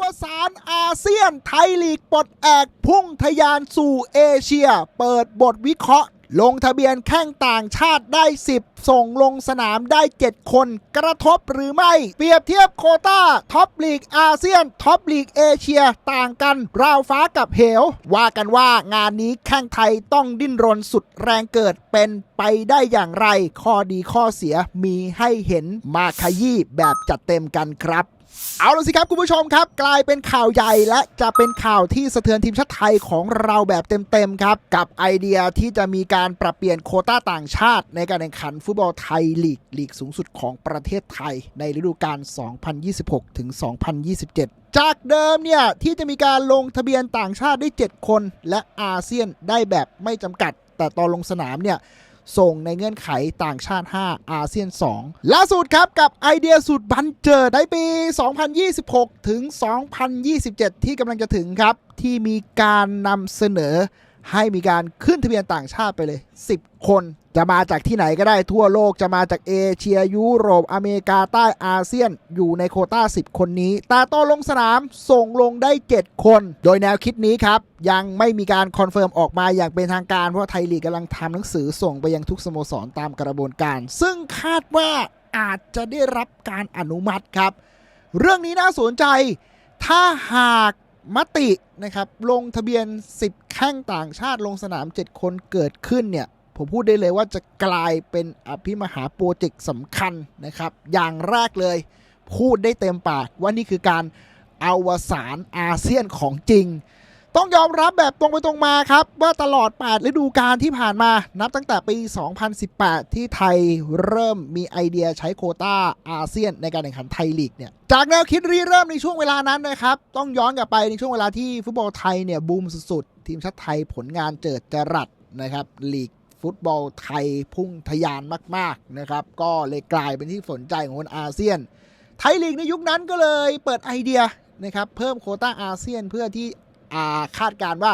วสานอาเซียนไทยลีกปลดแอกพุ่งทะยานสู่เอเชีย เปิดบทวิเคราะห์ ลงทะเบียนแข้งต่างชาติได้ 10 ส่งลงสนามได้ 7 คน กระทบหรือไม่ เปรียบเทียบโคต้าท็อปลีกอาเซียนท็อปลีกเอเชียต่างกัน ราวฟ้ากับเหว ว่ากันว่างานนี้แข้งไทยต้องดิ้นรนสุดแรงเกิดเป็นไปได้อย่างไร ข้อดีข้อเสียมีให้เห็นมาขยี้แบบจัดเต็มกันครับ เอาละสิครับคุณผู้ชมครับ กลายเป็นข่าวใหญ่และจะเป็นข่าวที่สะเทือนทีมชาติไทยของเราแบบเต็มๆครับ กับไอเดียที่จะมีการปรับเปลี่ยนโคต้าต่างชาติ ในการแข่งขันฟุตบอลไทยลีกลีกสูงสุดของประเทศไทย ในฤดูกาล 2026 ถึง 2027จากเดิมเนี่ยที่จะมีการลงทะเบียนต่างชาติได้ 7 คน และอาเซียนได้แบบไม่จำกัด แต่ตอนลงสนามเนี่ย ส่งในเงื่อนไขต่างชาติ 5 อาเซียน 2 ล่าสุดครับกับไอเดียสุดบันเจิดในปี 2026 ถึง 2027 ที่กำลังจะถึงครับ ที่มีการนำเสนอ ให้มีการขึ้นทะเบียนต่างชาติไปเลย 10 คนจะมาจากที่ไหนก็ได้ทั่วโลกจะมาจากเอเชียยุโรปอเมริกาใต้อาเซียน อยู่ในโคต้า 10 คนนี้แต่ตอนลงสนามส่งลงได้ 7 คน โดยแนวคิดนี้ครับ ยังไม่มีการคอนเฟิร์มออกมาอย่างเป็นทางการ เพราะไทยลีกกำลังทำหนังสือส่งไปยังทุกสโมสรตามกระบวนการ ซึ่งคาดว่าอาจจะได้รับการอนุมัติครับ เรื่องนี้น่าสนใจ ถ้าหาก มตินะครับลงทะเบียน 10 แข้งต่างชาติลงสนาม 7 คนเกิดขึ้นเนี่ยผมพูดได้เลยว่าจะกลายเป็นอภิมหาโปรเจกต์สำคัญนะครับ อย่างแรกเลย พูดได้เต็มปากว่านี่คือการอวสานอาเซียนของจริง ต้องยอมรับแบบตรงไปตรงมาครับ ว่าตลอด 8 ฤดูกาลที่ผ่านมา นับตั้งแต่ปี 2018 ที่ไทยเริ่มมีไอเดียใช้โคต้าอาเซียนในการแข่งขันไทยลีกเนี่ยจากแนวคิดรีเริ่มในช่วงเวลานั้นนะครับ ต้องย้อนกลับไปในช่วงเวลาที่ฟุตบอลไทยเนี่ยบูมสุดๆ ทีมชาติไทยผลงานเจิดจรัสนะครับลีกฟุตบอลไทยพุ่งทะยานมากๆนะครับก็เลยกลายเป็นที่สนใจของคนอาเซียน ไทยลีกในยุคนั้นก็เลยเปิดไอเดียนะครับเพิ่มโคต้าอาเซียนเพื่อที่ คาดการ์ว่า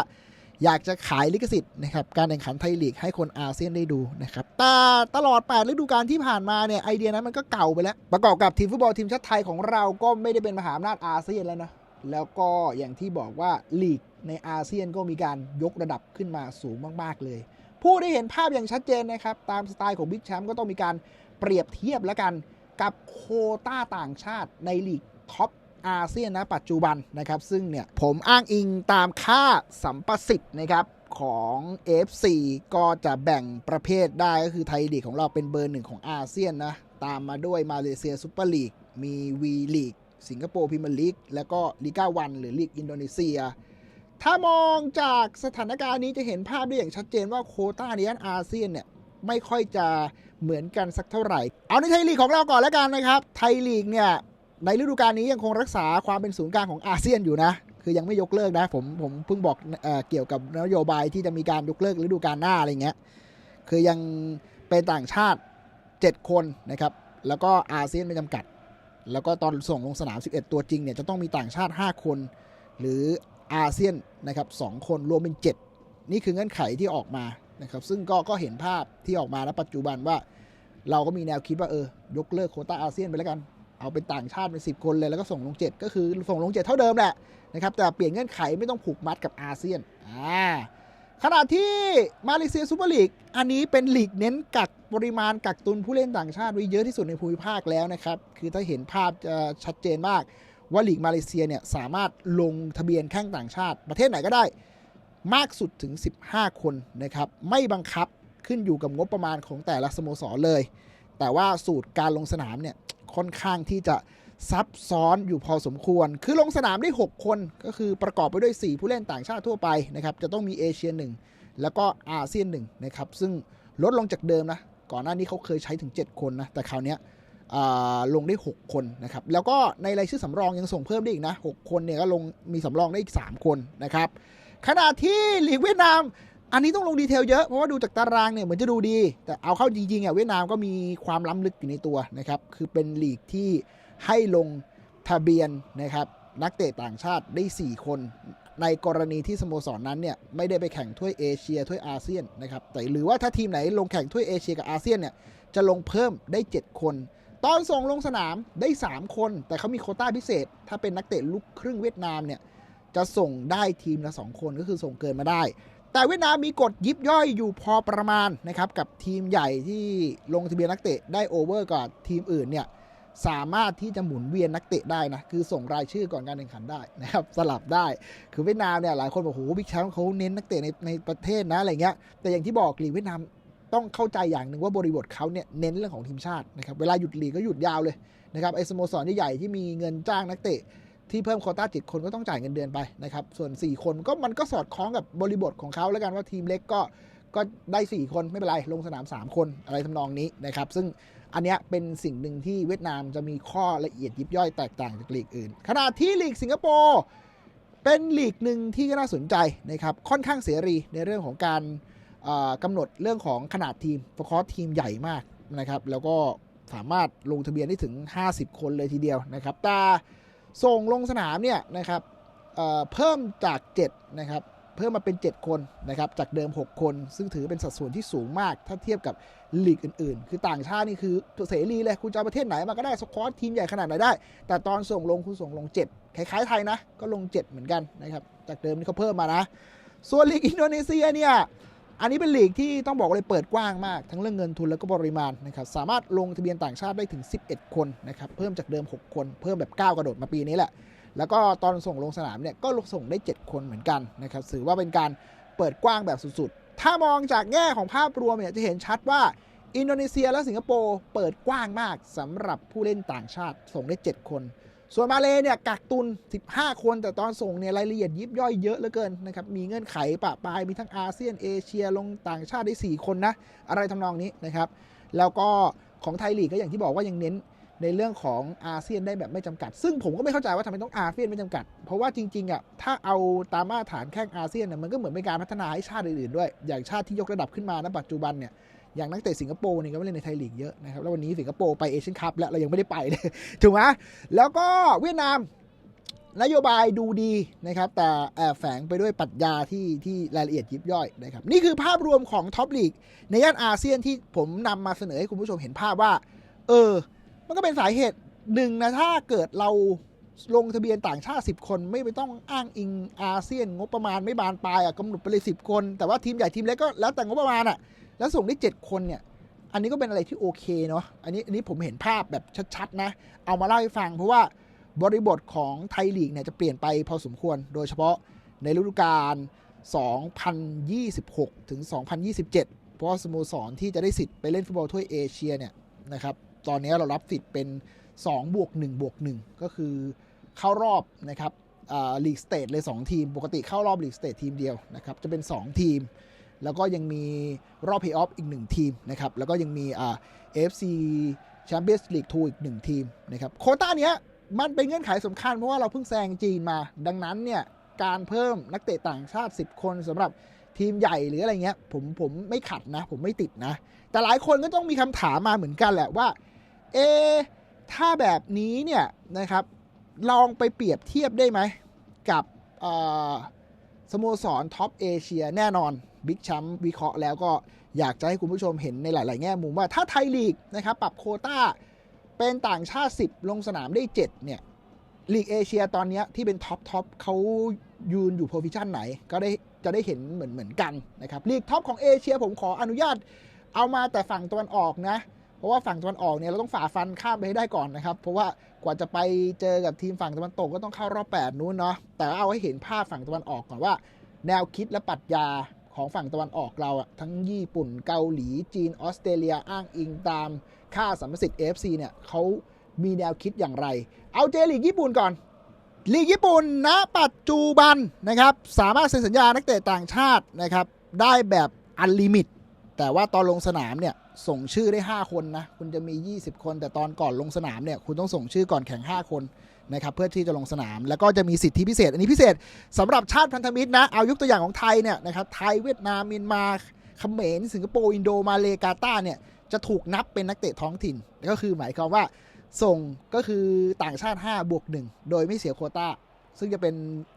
อยากจะขายลิขสิทธิ์นะครับการแข่งขันไทยลีกให้คนอาเซียนได้ดูนะครับแต่ตลอด 8 ฤดูกาลที่ผ่านมาเนี่ยไอเดียนั้นมันก็เก่าไปแล้ว ประกอบกับทีมฟุตบอลทีมชาติไทยของเราก็ไม่ได้เป็นมหาอำนาจอาเซียนแล้วนะแล้วก็อย่างที่บอกว่าลีกในอาเซียนก็มีการยกระดับขึ้นมาสูงมาก ๆ เลย ผู้ได้เห็นภาพอย่างชัดเจนนะครับตามสไตล์ของบิ๊กแชมป์ก็ต้องมีการเปรียบเทียบแล้วกันกับโคต้าต่างชาติในลีกท็อป อาเซียนนะปัจจุบันนะครับซึ่งเนี่ยผมอ้างอิงตามค่าสัมประสิทธิ์นะครับของ FC ก็จะแบ่งประเภทได้ก็คือไทยลีกของเราเป็นเบอร์หนึ่งของอาเซียนนะตามมาด้วยมาเลเซียซูเปอร์ลีกมีวีลีกสิงคโปร์พรีเมียร์ลีกแล้วก็ลีกาวันหรือลีกอินโดนีเซีย ถ้ามองจากสถานการณ์นี้จะเห็นภาพได้อย่างชัดเจนว่าโคต้าในย่านอาเซียนเนี่ยไม่ค่อยจะเหมือนกันสักเท่าไหร่ เอาในไทยลีกของเราก่อนแล้วกันนะครับ ไทยลีกเนี่ย ในฤดูกาลนี้ยังคงรักษาความเป็นศูนย์กลางของอาเซียนอยู่นะ คือยังไม่ยกเลิกนะ ผมผมเพิ่งบอกเอเกี่ยวกับนโยบายที่จะมีการยกเลิกฤดูกาลหน้าอะไรเงี้ย คือยังเป็นต่างชาติ 7 คนนะครับ แล้วก็อาเซียนไม่จำกัด แล้วก็ตอนส่งลงสนาม 11 ตัวจริงเนี่ยจะต้องมีต่างชาติ 5 คน หรืออาเซียนนะครับ2คนรวมเป็น 7 นี่คือเงื่อนไขที่ออกมานะครับซึ่งก็ก็เห็นภาพที่ออกมาณปัจจุบันว่า เราก็มีแนวคิดว่าเออยกเลิกโคต้าอาเซียนไปแล้วกัน เอาเป็นต่างชาติเป็น10 คนเลย แล้วก็ส่งลง7ก็คือส่งลง7เท่าเดิมแหละนะครับแต่เปลี่ยนเงื่อนไขไม่ต้องผูกมัดกับอาเซียนอ่าขณะที่มาเลเซียซูเปอร์ลีกอันนี้เป็นลีกเน้นกักปริมาณกักตุนผู้เล่นต่างชาติไว้เยอะที่สุดในภูมิภาคแล้วนะครับ คือถ้าเห็นภาพจะชัดเจนมากว่าลีกมาเลเซียเนี่ยสามารถลงทะเบียนแข้งต่างชาติ ประเทศไหนก็ได้มากสุดถึง 15 คนนะครับ ไม่บังคับขึ้นอยู่กับงบประมาณของแต่ละสโมสรเลย แต่ว่าสูตรการลงสนามเนี่ย ค่อนข้างที่จะซับซ้อนอยู่พอสมควร คือลงสนามได้ 6 คนก็คือประกอบไปด้วย 4 ผู้เล่นต่างชาติทั่วไปนะครับ จะต้องมีเอเชียหนึ่งแล้วก็อาเซียนหนึ่งนะครับ ซึ่งลดลงจากเดิมนะ ก่อนหน้านี้เขาเคยใช้ถึง 7 คนนะ แต่คราวนี้ลงได้ 6 คนนะครับ แล้วก็ในรายชื่อสำรองยังส่งเพิ่มได้อีกนะ 6 คนเนี่ยก็ลงมีสำรองได้อีก 3 คนนะครับ ขณะที่ลีกเวียดนาม อันนี้ต้องลงดีเทลเยอะ เพราะว่าดูจากตารางเนี่ยเหมือนจะดูดี แต่เอาเข้าจริงๆอะเวียดนามก็มีความล้ำลึกอยู่ในตัวนะครับ คือเป็นลีกที่ให้ลงทะเบียนนะครับนักเตะต่างชาติได้ 4 คน ในกรณีที่สโมสรนนั้นเนี่ยไม่ได้ไปแข่งถ้วยเอเชียถ้วยอาเซียนนะครับแต่หรือว่าถ้าทีมไหนลงแข่งถ้วยเอเชียกับอาเซียนเนี่ยจะลงเพิ่มได้ 7 คน ตอนส่งลงสนามได้ 3 คน แต่เขามีโคต้าพิเศษ ถ้าเป็นนักเตะลูกครึ่งเวียดนามเนี่ยจะส่งได้ทีมละ 2 คนก็คือส่งเกินมาได้ แต่เวียดนามมีกฎยิบย่อยอยู่พอประมาณนะครับ กับทีมใหญ่ที่ลงทะเบียนนักเตะได้โอเวอร์กว่าทีมอื่นเนี่ยสามารถที่จะหมุนเวียนนักเตะได้นะคือส่งรายชื่อก่อนการแข่งขันได้นะครับสลับได้คือเวียดนามเนี่ยหลายคนบอกโหบิ๊กแชมป์เขาเน้นนักเตะในในประเทศนะอะไรเงี้ยแต่อย่างที่บอกลีเวียดนามต้องเข้าใจอย่างหนึ่งว่าบริบทเขาเนี่ยเน้นเรื่องของทีมชาตินะครับเวลาหยุดลีกก็หยุดยาวเลยนะครับไอ้สโมสรใหญ่ๆที่มีเงินจ้างนักเตะ ที่เพิ่มโคต้าจ็ดคนก็ต้องจ่ายเงินเดือนไปนะครับ ส่วน 4 คนก็มันก็สอดคล้องกับบริบทของเขาแล้วกันว่าทีมเล็กก็ก็ได้ 4 คนไม่เป็นไร ลงสนาม 3 คนอะไรทำนองนี้นะครับ ซึ่งอันเนี้ยเป็นสิ่งหนึ่งที่เวียดนามจะมีข้อละเอียดยิบย่อยแตกต่างจากลีกอื่น ขณะที่ลีกสิงคโปร์เป็นลีกหนึ่งที่ก็น่าสนใจนะครับ ค่อนข้างเสรีในเรื่องของการเอ่อกำหนดเรื่องของขนาดทีมเพราะทีมใหญ่มากนะครับ แล้วก็สามารถลงทะเบียนได้ถึง 50 คนเลยทีเดียวนะครับแต่ ส่งลงสนามเนี่ยนะครับเเพิ่มจาก 7 นะครับ เพิ่มมาเป็น 7 คนนะครับ จากเดิม 6 คน ซึ่งถือเป็นสัดส่วนที่สูงมาก ถ้าเทียบกับลีกอื่นๆ คือต่างชาตินี่คือเสรีเลย คุณจะประเทศไหนมาก็ได้สควอตทีมใหญ่ขนาดไหนได้ แต่ตอนส่งลงคุณส่งลง 7 คล้ายๆไทยนะ ก็ลง 7 เหมือนกันนะครับ จากเดิมที่เขาเพิ่มมานะ ส่วนลีกอินโดนีเซียเนี่ย อันนี้เป็นลีกที่ต้องบอกเลยเปิดกว้างมาก ทั้งเรื่องเงินทุนแล้วก็ปริมาณนะครับสามารถลงทะเบียนต่างชาติได้ถึง 11 คนนะครับเพิ่มจากเดิม 6 คน เพิ่มแบบก้าวกระโดดมาปีนี้แหละ แล้วก็ตอนส่งลงสนามเนี่ยก็ลงส่งได้ 7 คนเหมือนกันนะครับถือว่าเป็นการเปิดกว้างแบบสุดๆ ถ้ามองจากแง่ของภาพรวมเนี่ยจะเห็นชัดว่าอินโดนีเซียและสิงคโปร์เปิดกว้างมากสำหรับผู้เล่นต่างชาติส่งได้ 7 คน ส่วนมาเลเนี่ยกักตุน 15 คน แต่ตอนส่งเนี่ยรายละเอียดยิบย่อยเยอะเหลือเกินนะครับ มีเงื่อนไขปะปลาย มีทั้งอาเซียนเอเชียลงต่างชาติได้ 4 คนนะ อะไรทำนองนี้นะครับ แล้วก็ของไทยลีกก็อย่างที่บอกว่ายังเน้นในเรื่องของอาเซียนได้แบบไม่จำกัด ซึ่งผมก็ไม่เข้าใจว่าทำไมต้องอาเซียนไม่จำกัด เพราะว่าจริงๆอะถ้าเอาตามมาตรฐานแค่อาเซียนเนี่ยมันก็เหมือนเป็นการพัฒนาให้ชาติอื่นๆด้วย อย่างชาติที่ยกระดับขึ้นมาณปัจจุบันเนี่ย อย่างนักเตะสิงคโปร์นี่ก็ไม่เล่นในไทยลีกเยอะนะครับแล้ววันนี้สิงคโปร์ไปเอเชียนคัพแล้วเรายังไม่ได้ไปเลยถูกไหมแล้วก็เวียดนามนโยบายดูดีนะครับ แต่แอบแฝงไปด้วยปรัชญาที่ที่รายละเอียดยิบย่อยนะครับ นี่คือภาพรวมของท็อปลีกในย่านอาเซียนที่ผมนำมาเสนอให้คุณผู้ชมเห็นภาพว่า เออ มันก็เป็นสาเหตุหนึ่งนะ ถ้าเกิดเราลงทะเบียนต่างชาติ 10 คนไม่ไปต้องอ้างอิงอาเซียน งบประมาณไม่บานปลายอะกำหนดไปเลยสิคน แต่ว่าทีมใหญ่ทีมเล็กก็แล้วแต่งบประมาณอะ แล้วส่งได้ 7 คนเนี่ย อันนี้ก็เป็นอะไรที่โอเคเนาะ อันนี้อันนี้ผมเห็นภาพแบบชัดๆนะ เอามาเล่าให้ฟังเพราะว่าบริบทของไทยลีกเนี่ยจะเปลี่ยนไปพอสมควร โดยเฉพาะในฤดูกาล 2026 ถึง 2027 เพราะสโมสรที่จะได้สิทธิ์ไปเล่นฟุตบอลถ้วยเอเชียเนี่ยนะครับ ตอนนี้เรารับสิทธิ์เป็น2บวก1บวก1ก็คือเข้ารอบนะครับลีกสเตทเลย 2 ทีม ปกติเข้ารอบลีกสเตททีมเดียวนะครับ จะเป็น 2 ทีม แล้วก็ยังมีรอบเพย์ออฟอีก 1 ทีมนะครับ แล้วก็ยังมีอ่า AFC Champions League 2อีก 1 ทีมนะครับโคต้าเนี้ยมันเป็นเงื่อนไขสำคัญเพราะว่าเราเพิ่งแซงจีนมา ดังนั้นเนี่ยการเพิ่มนักเตะต่างชาติ 10 คนสำหรับทีมใหญ่หรืออะไรเงี้ยผมผมไม่ขัดนะ ผมไม่ติดนะ แต่หลายคนก็ต้องมีคำถามมาเหมือนกันแหละว่า เอ ถ้าแบบนี้เนี่ยนะครับลองไปเปรียบเทียบได้ไหมกับสโมสรท็อปเอเชียแน่นอน บิ๊กแชมป์วิเคราะห์แล้วก็อยากจะให้คุณผู้ชมเห็นในหลาย ๆ แง่มุมว่าถ้าไทยลีกนะครับปรับโคต้าเป็นต่างชาติ 10 ลงสนามได้ 7 เนี่ยลีกเอเชียตอนนี้ที่เป็นท็อปท็อปเขายืนอยู่โพซิชันไหน ก็ได้จะได้เห็นเหมือนเหมือนกันนะครับลีกท็อปของเอเชียผมขออนุญาตเอามาแต่ฝั่งตะวันออกนะ เพราะว่าฝั่งตะวันออกเนี่ยเราต้องฝ่าฟันข้ามไปให้ได้ก่อนนะครับ เพราะว่ากว่าจะไปเจอกับทีมฝั่งตะวันตกก็ต้องเข้ารอบ 8 นู้นเนาะแต่เอาให้เห็นภาพฝั่งตะวันออกก่อนว่า แนวคิดและปรัชญา ของฝั่งตะวันออกเราอะทั้งญี่ปุ่นเกาหลีจีนออสเตรเลียอ้างอิงตามค่าสัมประสิทธิ์ AFC เนี่ยเขามีแนวคิดอย่างไร เอาเจลีกญี่ปุ่นก่อนลีกญี่ปุ่นณปัจจุบันนะครับสามารถเซ็นสัญญานักเตะต่างชาตินะครับได้แบบอันลิมิต แต่ว่าตอนลงสนามเนี่ย ส่งชื่อได้ 5 คนนะ คุณจะมี 20 คน แต่ตอนก่อนลงสนามเนี่ย คุณต้องส่งชื่อก่อนแข่ง 5 คนนะครับ เพื่อที่จะลงสนาม แล้วก็จะมีสิทธิพิเศษ อันนี้พิเศษสำหรับชาติพันธมิตรนะ เอายกตัวอย่างของไทยเนี่ยนะครับ ไทยเวียดนามมียนมาเขมรสิงคโปร์อินโดมาเลกาตาเนี่ย จะถูกนับเป็นนักเตะท้องถิ่น ก็คือหมายความว่าส่งก็คือต่างชาติ5บวก1โดยไม่เสียโควต้า ซึ่งจะเป็น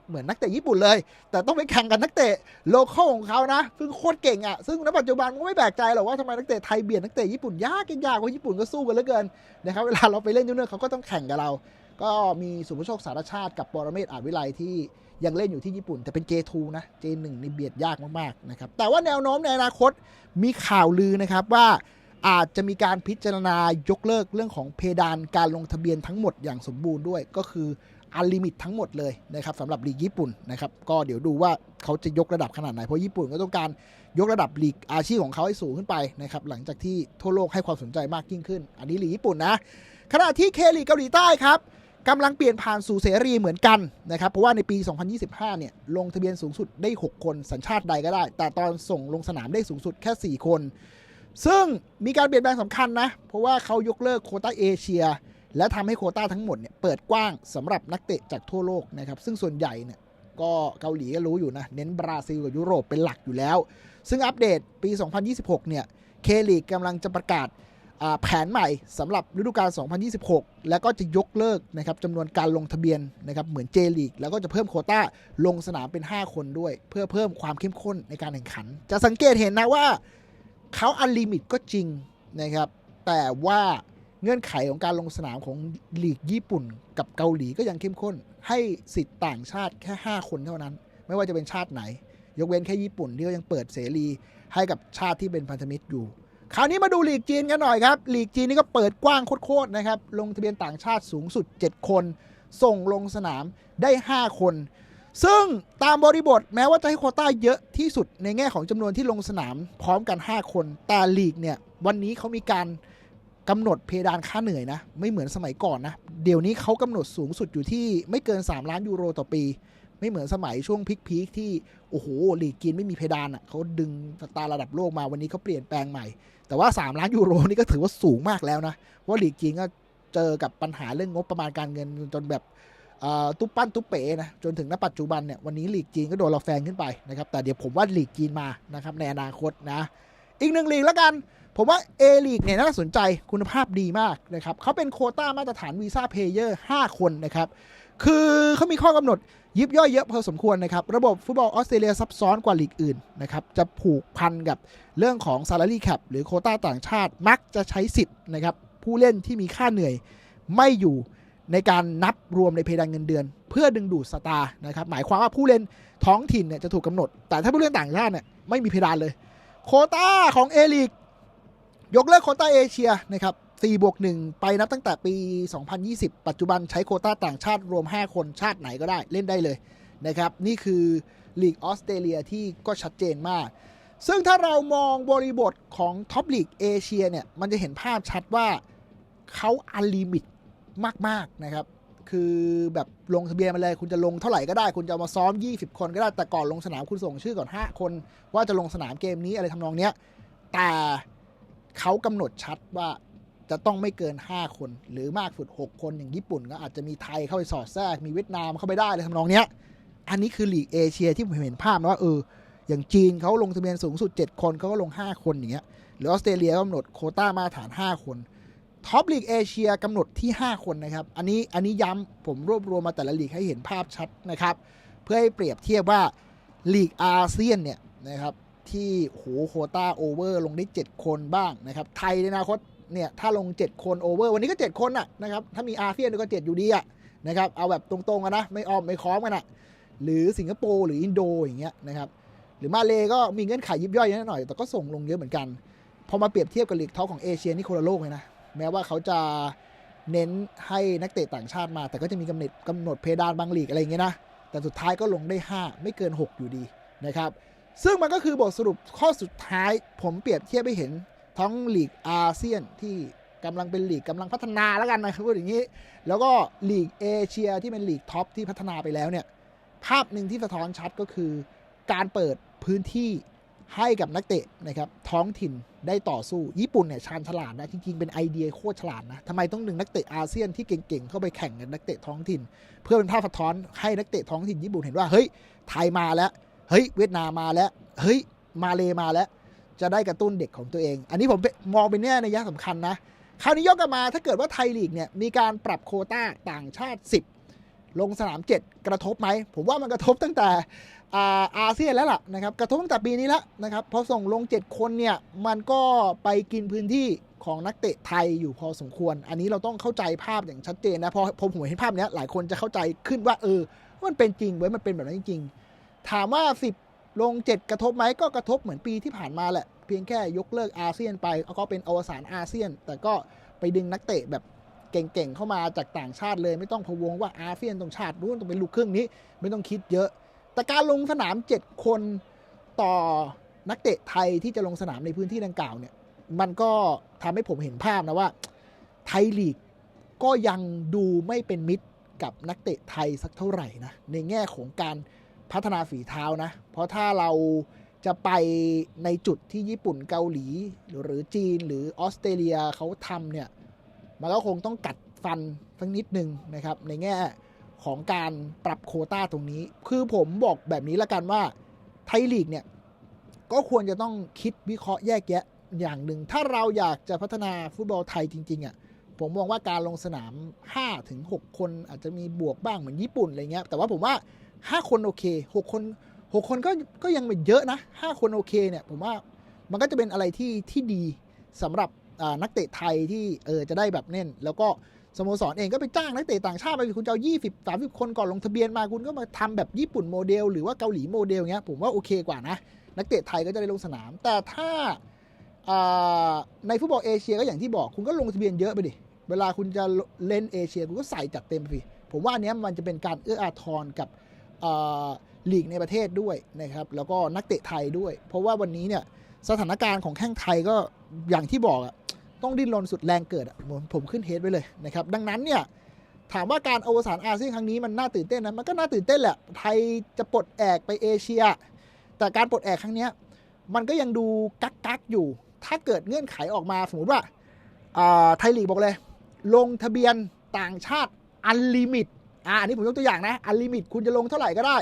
เหมือนนักเตะญี่ปุ่นเลย แต่ต้องไปแข่งกับนักเตะโลเคอลของเขานะซึ่งโคตรเก่งอะ่ะซึ่งณปัจจุบันก็ไม่แปลกใจหรอกว่าทำไมนักเตะไทยเบียดนักเตะญี่ปุ่นยากยากกว่าญี่ปุ่นก็สู้กันเหลือเกินนะครับเวลาเราไปเล่นยูเนอร์เขาก็ต้องแข่งกับเรา ก็มีสุภโชคสารชาติกับปรเมศอาจวิไลที่ยังเล่นอยู่ที่ญี่ปุ่น แต่เป็น J2 นะ J1 นี่เบียดยากมากๆนะครับแต่ว่าแนวโน้มในอนาคตมีข่าวลือนะครับว่าอาจจะมีการพิจารณายกเลิกเรื่องของเพดานการลงทะเบียนทั้งหมดอย่างสมบูรณ์ด้วย ก็คือ อันลิมิตทั้งหมดเลยนะครับสำหรับลีกญี่ปุ่นนะครับก็เดี๋ยวดูว่าเขาจะยกระดับขนาดไหน เพราะญี่ปุ่นก็ต้องการยกระดับลีกอาชีพของเขาให้สูงขึ้นไปนะครับหลังจากที่ทั่วโลกให้ความสนใจมากยิ่งขึ้น อันนี้ลีกญี่ปุ่นนะขณะที่เคลีกเกาหลีใต้ครับกำลังเปลี่ยนผ่านสู่เสรีเหมือนกันนะครับเพราะว่าในปี 2025 เนี่ยลงทะเบียนสูงสุดได้ 6 คนสัญชาติใดก็ได้ แต่ตอนส่งลงสนามได้สูงสุดแค่ 4 คน ซึ่งมีการเปลี่ยนแปลงสำคัญนะ เพราะว่าเขายกเลิกโควต้าเอเชีย และทำให้โคต้าทั้งหมดเนี่ยเปิดกว้างสำหรับนักเตะจากทั่วโลกนะครับ ซึ่งส่วนใหญ่เนี่ยก็เกาหลีก็รู้อยู่นะ เน้นบราซิลกับยุโรปเป็นหลักอยู่แล้ว ซึ่งอัปเดตปี 2026 เนี่ยเคลีกกำลังจะประกาศาแผนใหม่สำหรับฤดูกาล 2026 แล้วก็จะยกเลิกนะครับจำนวนการลงทะเบียนนะครับเหมือนเจลีก แล้วก็จะเพิ่มโคต้าลงสนามเป็น 5 คนด้วย เพื่อเพิ่มความเข้มข้นในการแข่งขัน จะสังเกตเห็นนะว่าเขาอันลิมิตก็จริงนะครับแต่ว่า เงื่อนไขของการลงสนามของลีกญี่ปุ่นกับเกาหลีก็ยังเข้มข้น ให้สิทธิ์ต่างชาติแค่ 5 คนเท่านั้น ไม่ว่าจะเป็นชาติไหน ยกเว้นแค่ญี่ปุ่นที่ยังเปิดเสรีให้กับชาติที่เป็นพันธมิตรอยู่ คราวนี้มาดูลีกจีนกันหน่อยครับลีกจีนนี่ก็เปิดกว้างโคตรๆนะครับลงทะเบียนต่างชาติสูงสุด 7 คน ส่งลงสนามได้ 5 คนซึ่งตามบริบทแม้ว่าจะให้โคต้าเยอะที่สุดในแง่ของจำนวนที่ลงสนามพร้อมกัน 5 คน แต่ลีกเนี่ย วันนี้เขามีการ กำหนดเพดานค่าเหนื่อยนะ ไม่เหมือนสมัยก่อนนะ เดี๋ยวนี้เขากำหนดสูงสุดอยู่ที่ไม่เกิน 3 ล้านยูโรต่อปี ไม่เหมือนสมัยช่วงพีคๆที่ โอ้โหลีกจีนไม่มีเพดานอะเขาดึงสตาร์ระดับโลกมาวันนี้เขาเปลี่ยนแปลงใหม่ แต่ว่า 3 ล้านยูโรนี่ก็ถือว่าสูงมากแล้วนะว่าลีกจีนก็เจอกับปัญหาเรื่องงบประมาณการเงินจนแบบตุ๊บปั้นตุ๊บเป๋นะจนถึงณปัจจุบันเนี่ยวันนี้ลีกจีนก็โดนเราแฟงขึ้นไปนะครับแต่เดี๋ยวผมว่าลีกจีนมานะครับในอนาคตนะอีกหนึ่งลีกแล้วกัน ผมว่า A ลีกเนี่ยน่าสนใจคุณภาพดีมากนะครับเขาเป็นโคต้ามาตรฐานวีซ่าเพลเยอร์5คนนะครับ คือเขามีข้อกำหนดยิบย่อยเยอะพอสมควรนะครับ ระบบฟุตบอลออสเตรเลียซับซ้อนกว่าลีกอื่นนะครับ จะผูกพันกับเรื่องของ salary cap หรือโคต้าต่างชาติมักจะใช้สิทธิ์นะครับผู้เล่นที่มีค่าเหนื่อยไม่อยู่ในการนับรวมในเพดานเงินเดือน เพื่อดึงดูดสตาร์นะครับหมายความว่าผู้เล่นท้องถิ่นเนี่ยจะถูกกำหนด แต่ถ้าผู้เล่นต่างชาติเนี่ยไม่มีเพดานเลย โคต้าของเอลีก ยกเลิกโคต้าเอเชียนะครับ4บวก1ไปนับตั้งแต่ปี 2020 ปัจจุบันใช้โคต้าต่างชาติรวม 5 คนชาติไหนก็ได้เล่นได้เลยนะครับ นี่คือลีกออสเตรเลียที่ก็ชัดเจนมาก ซึ่งถ้าเรามองบริบทของท็อปลีกเอเชียเนี่ย มันจะเห็นภาพชัดว่าเขาอันลิมิตมาก ๆ นะครับ คือแบบลงทะเบียนมาเลย คุณจะลงเท่าไหร่ก็ได้ คุณจะมาซ้อม 20 คนก็ได้แต่ก่อนลงสนามคุณส่งชื่อก่อน 5 คน ว่าจะลงสนามเกมนี้อะไรทำนองเนี้ยแต่ เขากำหนดชัดว่าจะต้องไม่เกิน 5 คน หรือมากสุด 6 คนอย่างญี่ปุ่น ก็อาจจะมีไทยเข้าไปสอดแทรกมีเวียดนามเข้าไปได้เลยทำนองเนี้ย อันนี้คือหลีกเอเชียที่ผมเห็นภาพนะว่าเอออย่างจีนเขาลงทะเบียนสูงสุด 7 คนเขาก็ลง 5 คนอย่างเงี้ยหรือออสเตรเลียกำหนดโคต้ามาตรฐาน 5 คนท็อปลีกเอเชียกำหนดที่ 5 คนนะครับ อันนี้อันนี้ย้ำผมรวบรวมมาแต่ละลีกให้เห็นภาพชัดนะครับ เพื่อให้เปรียบเทียบว่าลีกอาเซียนเนี่ยนะครับ ที่โหโคต้าโอเวอร์ลงได้ 7 คนบ้างนะครับ ไทยในอนาคตเนี่ยถ้าลง 7 คนโอเวอร์วันนี้ก็ 7 คนอะนะครับถ้ามีอาเซียนก็ 7 อยู่ดีอะนะครับเอาแบบตรงๆกันนะ ไม่อ้อมไม่ค้อมกันอะหรือสิงคโปร์หรืออินโดอย่างเงี้ยนะครับหรือมาเลก็มีเงื่อนไขยิบย่อยนิดหน่อย แต่ก็ส่งลงเยอะเหมือนกัน พอมาเปรียบเทียบกับลีกท็อปของเอเชียนี่คนละโลกเลยนะแม้ว่าเขาจะเน้นให้นักเตะต่างชาติมา แต่ก็จะมีกำหนดกำหนดเพดานบางลีกอะไรอย่างเงี้ยนะแต่สุดท้ายก็ลงได้ 5 ไม่เกิน 6 อยู่ดีนะครับ ซึ่งมันก็คือบทสรุปข้อสุดท้าย ผมเปรียบเทียบไปเห็นทั้งลีกอาเซียนที่กำลังเป็นลีกกำลังพัฒนาแล้วกันนะครับพูดอย่างนี้ แล้วก็ลีกเอเชียที่เป็นลีกท็อปที่พัฒนาไปแล้วเนี่ยภาพหนึ่งที่สะท้อนชัดก็คือ การเปิดพื้นที่ให้กับนักเตะนะครับท้องถิ่นได้ต่อสู้ ญี่ปุ่นเนี่ยชาญฉลาดนะจริงๆเป็นไอเดียโคตรฉลาดนะทำไมต้องดึงนักเตะอาเซียนที่เก่งๆเข้าไปแข่งกับนักเตะท้องถิ่น เพื่อเป็นภาพสะท้อนให้นักเตะท้องถิ่นญี่ปุ่นเห็นว่าเฮ้ยไทยมาแล้ว เฮ้ยเวียดนามมาแล้ว เฮ้ยมาเลมาแล้ว จะได้กระตุ้นเด็กของตัวเอง อันนี้ผมมองเป็นแน่ในยะสำคัญนะ คราวนี้ยกกลับมาถ้าเกิดว่าไทยลีกเนี่ยมีการปรับโคต้าต่างชาติ 10 ลงสนาม 7 กระทบไหม ผมว่ามันกระทบตั้งแต่อ่าอาเซียนแล้วล่ะนะครับกระทบตั้งแต่ปีนี้แล้วนะครับพอส่งลง 7 คนเนี่ยมันก็ไปกินพื้นที่ของนักเตะไทยอยู่พอสมควร อันนี้เราต้องเข้าใจภาพอย่างชัดเจนนะพอพอผมเห็นภาพเนี้ยหลายคนจะเข้าใจขึ้นว่าเออมันเป็นจริงเว้ยมันเป็นแบบนั้นจริงๆ ถามว่า 10 ลง 7 กระทบไหมก็กระทบเหมือนปีที่ผ่านมาแหละ เพียงแค่ยกเลิกอาเซียนไปก็เป็นอวสานอาเซียน แต่ก็ไปดึงนักเตะแบบเก่งๆ เข้ามาจากต่างชาติเลยไม่ต้องพะวงว่าอาเซียนต้องชาตินู้นต้องเป็นลูกครึ่งนี้ ไม่ต้องคิดเยอะ แต่การลงสนาม 7 คนต่อนักเตะไทยที่จะลงสนามในพื้นที่ดังกล่าวเนี่ยมันก็ทำให้ผมเห็นภาพนะว่า ไทยลีกก็ยังดูไม่เป็นมิตรกับนักเตะไทยสักเท่าไหร่นะในแง่ของการ พัฒนาฝีเท้านะ เพราะถ้าเราจะไปในจุดที่ญี่ปุ่นเกาหลี หรือจีนหรือออสเตรเลียเขาทำเนี่ย มันก็คงต้องกัดฟันสักนิดนึงนะครับ ในแง่ของการปรับโคต้าตรงนี้ คือผมบอกแบบนี้ละกันว่าไทยลีกเนี่ย ก็ควรจะต้องคิดวิเคราะห์แยกแยะอย่างหนึ่ง ถ้าเราอยากจะพัฒนาฟุตบอลไทยจริงๆอะ่ะผมมองว่าการลงสนาม5ถึง6คนอาจจะมีบวกบ้างเหมือนญี่ปุ่นอะไรเงี้ยแต่ว่าผมว่า 5คนโอเค6คน6คนก็ก็ยังเป็นเยอะนะ5คนโอเคเนี่ยผมว่ามันก็จะเป็นอะไรที่ที่ดีสำหรับนักเตะไทยที่เออจะได้แบบเน่น แล้วก็สโมสรเองก็ไปจ้างนักเตะต่างชาติไปคุณจะเอา20 30คนก่อนลงทะเบียนมาคุณก็มาทำแบบญี่ปุ่นโมเดล หรือว่าเกาหลีโมเดลเงี้ยผมว่าโอเคกว่านะ นักเตะไทยก็จะได้ลงสนาม แต่ถ้าในฟุตบอลเอเชียก็อย่างที่บอกคุณก็ลงทะเบียนเยอะไปดิ เวลาคุณจะเล่นเอเชียคุณก็ใส่จัดเต็มไปผมว่าอันเนี้ยมันจะเป็นการเอื้ออาทรกับ ลีกในประเทศด้วยนะครับแล้วก็นักเตะไทยด้วย เพราะว่าวันนี้เนี่ยสถานการณ์ของแข้งไทยก็อย่างที่บอกอะต้องดิ้นรนสุดแรงเกิดอะผมผมขึ้นเฮดไว้เลยนะครับดังนั้นเนี่ยถามว่าการอวสานอาเซียนครั้งนี้มันน่าตื่นเต้นนะมันก็น่าตื่นเต้นแหละไทยจะปลดแอกไปเอเชีย แต่การปลดแอกครั้งนี้มันก็ยังดูกักกักอยู่ ถ้าเกิดเงื่อนไขออกมาสมมติว่าอ่าไทยลีกบอกเลย ลงทะเบียนต่างชาติอันลิมิต อ่าอันนี้ผมยกตัวอย่างนะอันลิมิตคุณจะลงเท่าไหร่ก็ได้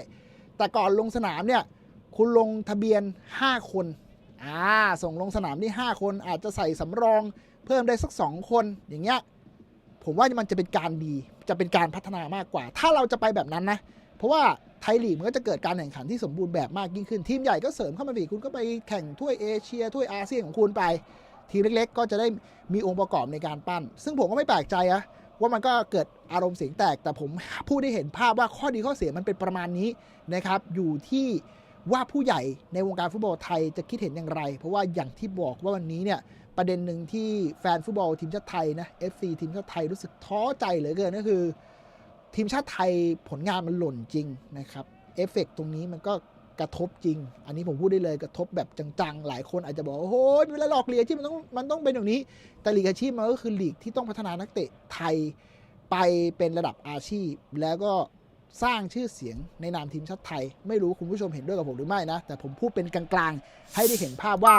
แต่ก่อนลงสนามเนี่ยคุณลงทะเบียน 5 คนอ่าส่งลงสนามนี่5คนอาจจะใส่สำรองเพิ่มได้สัก 2 คนอย่างเงี้ยผมว่ามันจะเป็นการดีจะเป็นการพัฒนามากกว่า ถ้าเราจะไปแบบนั้นนะ เพราะว่าไทยลีกมันก็จะเกิดการแข่งขันที่สมบูรณ์แบบมากยิ่งขึ้น ทีมใหญ่ก็เสริมเข้ามาอีกคุณก็ไปแข่งถ้วยเอเชียถ้วยอาเซียนของคุณไป ทีมเล็ก ๆ ก็จะได้มีองค์ประกอบในการปั้น ซึ่งผมก็ไม่แปลกใจอะ ว่ามันก็เกิดอารมณ์เสียงแตก แต่ผมพูดได้เห็นภาพว่าข้อดีข้อเสียมันเป็นประมาณนี้นะครับ อยู่ที่ว่าผู้ใหญ่ในวงการฟุตบอลไทยจะคิดเห็นอย่างไร เพราะว่าอย่างที่บอกว่าวันนี้เนี่ยประเด็นหนึ่งที่แฟนฟุตบอลทีมชาติไทยนะ FC ทีมชาติไทยรู้สึกท้อใจเหลือเกินก็คือ ทีมชาติไทยผลงานมันหล่นจริงนะครับเอฟเฟกต์ตรงนี้มันก็ กระทบจริง อันนี้ผมพูดได้เลยกระทบแบบจังๆ หลายคนอาจจะบอกโอ้โหเวลาหลอกเลีกอาชีพมันต้องมันต้องเป็นอย่างนี้ แต่ลีกอาชีพมันก็คือลีกที่ต้องพัฒนานักเตะไทยไปเป็นระดับอาชีพ แล้วก็สร้างชื่อเสียงในนามทีมชาติไทย ไม่รู้คุณผู้ชมเห็นด้วยกับผมหรือไม่นะ แต่ผมพูดเป็นกลางๆ ให้ได้เห็นภาพว่า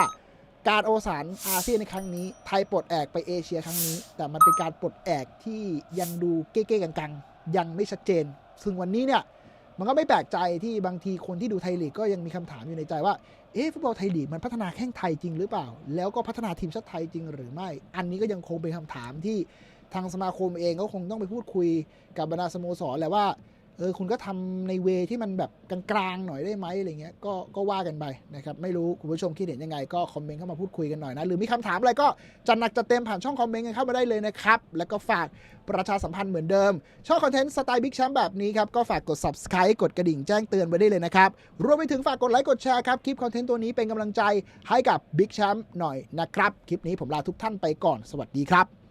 การโอสานอาเซียนในครั้งนี้ ไทยปลดแอกไปเอเชียครั้งนี้ แต่มันเป็นการปลดแอกที่ยังดูเก้ๆกังๆ ยังไม่ชัดเจน ซึ่งวันนี้เนี่ย มันก็ไม่แปลกใจที่บางทีคนที่ดูไทยลีกก็ยังมีคำถามอยู่ในใจว่า เอ๊ะฟุตบอลไทยลีกมันพัฒนาแข้งไทยจริงหรือเปล่า แล้วก็พัฒนาทีมชาติไทยจริงหรือไม่ อันนี้ก็ยังคงเป็นคำถามที่ทางสมาคมเองก็คงต้องไปพูดคุยกับบรรดาสโมสรแหละว่า เออคุณก็ทำในเวที่มันแบบกลางๆหน่อยได้ไหมอะไรเงี้ยก็ก็ว่ากันไปนะครับไม่รู้คุณผู้ชมคิดเห็นยังไง ก็คอมเมนต์เข้ามาพูดคุยกันหน่อยนะหรือมีคำถามอะไรก็จัดหนักจัดเต็มผ่านช่องคอมเมนต์กันเข้ามาได้เลยนะครับ แล้วก็ฝากประชาสัมพันธ์เหมือนเดิม ช่อบคอนเทนต์สไตล์บิ๊กแชมป์แบบนี้ครับ ก็ฝากกด subscribe กดกระดิ่งแจ้งเตือนไว้ได้เลยนะครับ รวมไปถึงฝากกดไลค์กดแชร์ครับ คลิปคอนเทนต์ตัวนี้เป็นกำลังใจให้กับบิ๊กแชมป์หน่อยนะครับคลิปนี้ผมลาทุกท่านไปก่อนสวัสดีครับ